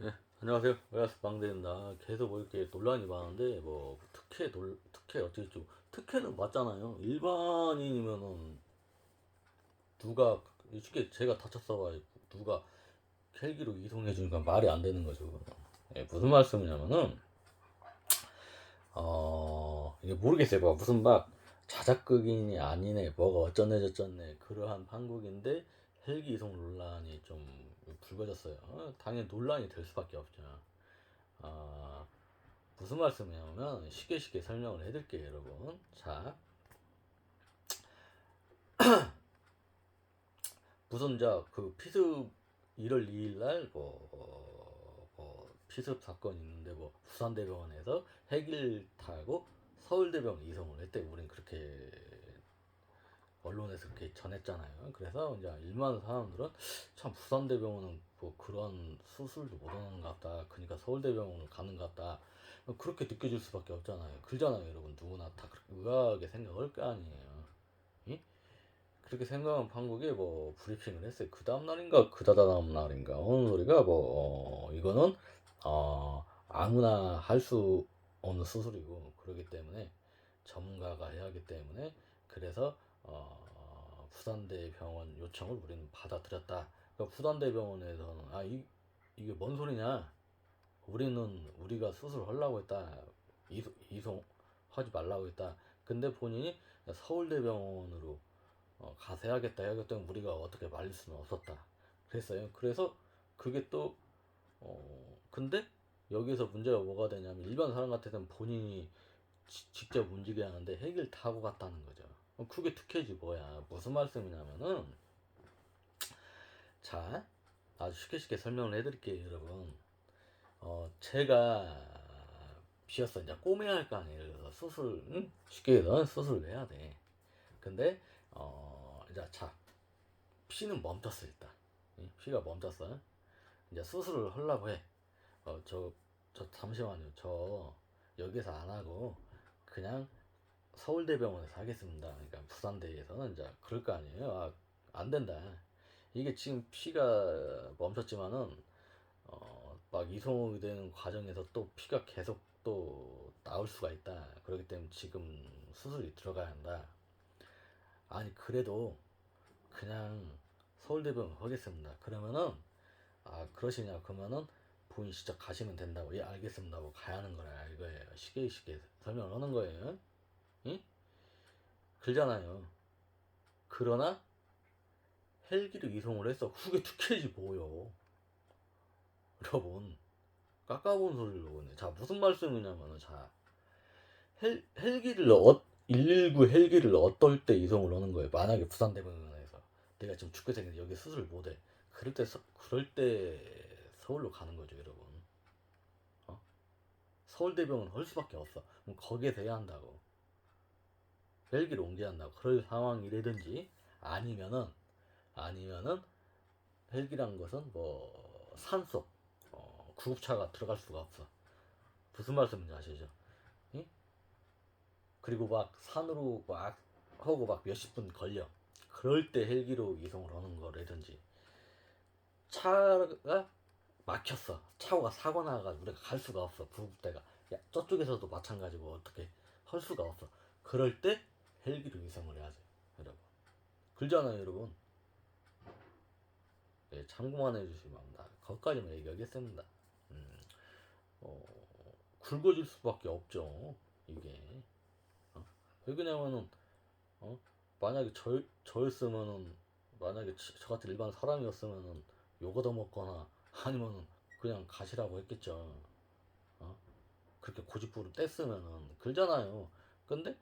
예, 안녕하세요. 외야스 방대입니다. 계속 뭐 이렇게 논란이 많은데, 뭐, 특혜, 논, 특혜, 어떻게 좀, 특혜는 맞잖아요. 일반인이면은, 누가, 쉽게 제가 다쳤어봐. 누가 헬기로 이송해주니까 말이 안 되는 거죠. 예, 무슨 말씀이냐면은, 어, 이게 모르겠어요. 뭐, 무슨 막, 자작극이니 아니네, 뭐가 어쩌네 저쩌네, 그러한 판국인데, 헬기 이송 논란이 좀 불거졌어요. 어, 당연히 논란이 될 수밖에 없죠. 아, 무슨 말씀이냐면 쉽게 쉽게 설명을 해드릴게요, 여러분. 자, 무슨 저그 피습 1월 2일 날뭐 뭐 피습 사건이 있는데 뭐 부산대병원에서 헬기를 타고 서울대병원 이송을 했대. 우린 그렇게 언론에서 그렇게 전했잖아요. 그래서 이제 일반 사람들은 참 부산대병원은 뭐 그런 수술도 못 하는 것 같다. 그러니까 서울대병원을 가는 것 같다. 그렇게 느껴질 수밖에 없잖아요. 그러잖아요, 여러분. 누구나 다 그렇게 의아하게 생각할 거 아니에요. 이? 그렇게 생각한 판국에 뭐 브리핑을 했어요. 그 다음 날인가 그 다다음 날인가 어느 소리가 뭐 어, 이거는 어, 아무나 할 수 없는 수술이고 그러기 때문에 전문가가 해야 하기 때문에 그래서 어, 부산대 병원 요청을 우리는 받아들였다. 그러니까 부산대 병원에서는 아 이, 이게 뭔 소리냐? 우리는 우리가 수술하려고 했다. 이송, 이송 하지 말라고 했다. 근데 본인이 서울대병원으로 어, 가서 해야겠다 해야겠다 우리가 어떻게 말릴 수는 없었다. 그랬어요. 그래서 그게 또 어, 근데 여기서 문제가 뭐가 되냐면 일반 사람 같아서는 본인이 지, 직접 움직여야 하는데 핵을 타고 갔다는 거죠. 어, 그게 특혜지 뭐야. 무슨 말씀이냐면은 자 아주 쉽게 쉽게 설명을 해드릴게요 여러분. 어 제가 비었어 이제 꼬매야 할 거 아니에요. 수술 응? 쉽게 해서 수술을 해야 돼. 근데 어 이제 자 피는 멈췄어 일단. 응? 피가 멈췄어. 이제 수술을 하려고 해. 어저 저 잠시만요. 저 여기서 안 하고 그냥 서울대병원에서 하겠습니다. 그러니까 부산대에서는 이제 그럴 거 아니에요. 아, 안 된다. 이게 지금 피가 멈췄지만은 어, 막 이송이 되는 과정에서 또 피가 계속 또 나올 수가 있다. 그렇기 때문에 지금 수술이 들어가야 한다. 아니 그래도 그냥 서울대병원 하겠습니다. 그러면은 아 그러시냐 그러면은 본인 직접 가시면 된다고 예 알겠습니다 하고 가야 하는 거라 이거예요 쉽게 쉽게 설명을 하는 거예요 응? 그러잖아요 그러나 헬기를 이송을 해서 그게 특혜지 뭐요 여러분 깎아본 소리를 오네 자 무슨 말씀이냐면은 자 헬, 헬기를 어, 119 헬기를 어떨 때 이송을 하는 거예요 만약에 부산대병원에서 내가 지금 죽게 생겼는데 여기 수술 못해 그럴 때 서- 그럴 때 서울로 가는 거죠, 여러분. 어? 서울대병원 할 수밖에 없어. 그럼 거기에서 해야 한다고. 헬기를 옮겨야 한다고. 그럴 상황이라든지 아니면은 아니면은 헬기란 것은 뭐 산속 어, 구급차가 들어갈 수가 없어. 무슨 말씀인지 아시죠? 응? 그리고 막 산으로 막 하고 막 몇십 분 걸려. 그럴 때 헬기로 이송을 하는 거라든지 차가 막혔어. 차고가 사고 나가지고 우리가 갈 수가 없어. 부국대가. 야, 저쪽에서도 마찬가지고 어떻게 할 수가 없어. 그럴 때 헬기로 이송을 해야지, 여러분. 그러잖아요, 여러분. 네, 참고만 해주시면 합니다. 거기까지만 얘기하겠습니다. 음, 어, 굵어질 수밖에 없죠, 이게. 어? 왜 그러냐면은, 어? 만약에 저, 저였으면은, 만약에 저, 저 같은 일반 사람이었으면은, 욕 얻어먹거나, 아니면 그냥 가시라고 했겠죠. 어? 그렇게 고집부를 뗐으면은 그러잖아요. 근데 어,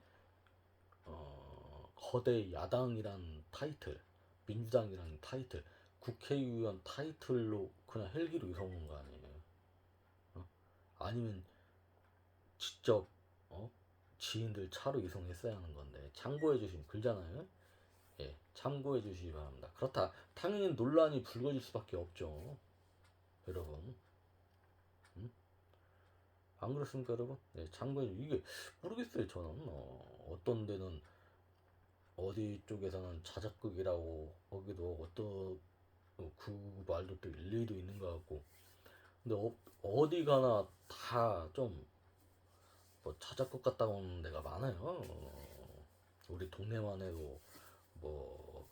거대 야당이란 타이틀, 민주당이란 타이틀, 국회의원 타이틀로 그냥 헬기로 이송한 거 아니에요. 어? 아니면 직접 어? 지인들 차로 이송했어야 하는 건데 참고해 주시면 그러잖아요. 예, 참고해 주시기 바랍니다. 그렇다. 당연히 논란이 불거질 수밖에 없죠. 여러분. 음? 안 그렇습니까, 여러분? 네, 참고해 이게 모르겠어요, 저는. 어, 어떤 데는 어디 쪽에서는 자작극이라고 하기도 하고 또 어, 그 말도 또 일리도 있는 것 같고 근데 어, 어디 가나 다 좀 뭐 자작극 갔다 오는 데가 많아요. 어, 우리 동네만 해도 뭐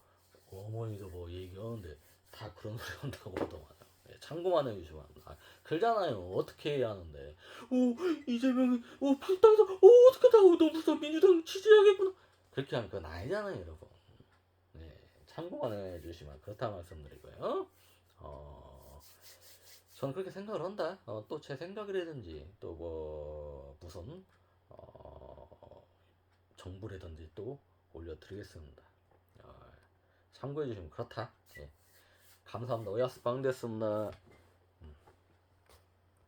어머니도 뭐 얘기하는데 다 그런 소리 한다고 하더만요. 예, 참고만 해주시면 아, 그러잖아요. 어떻게 해야 하는데? 오 이재명이 오 불당에서 오 어떡하다 오 너무 무서 민주당 지지하겠구나. 그렇게 하면 그건 아니잖아요, 여러분. 네, 참고만 해주시면 그렇다 말씀드리고요. 어, 저는 그렇게 생각을 한다. 어, 또 제 생각이라든지 또 뭐 무슨 어, 정보라든지 또 올려드리겠습니다. 어, 참고해 주시면 그렇다. 예. 감사합니다. 오야스 빵 됐습니다.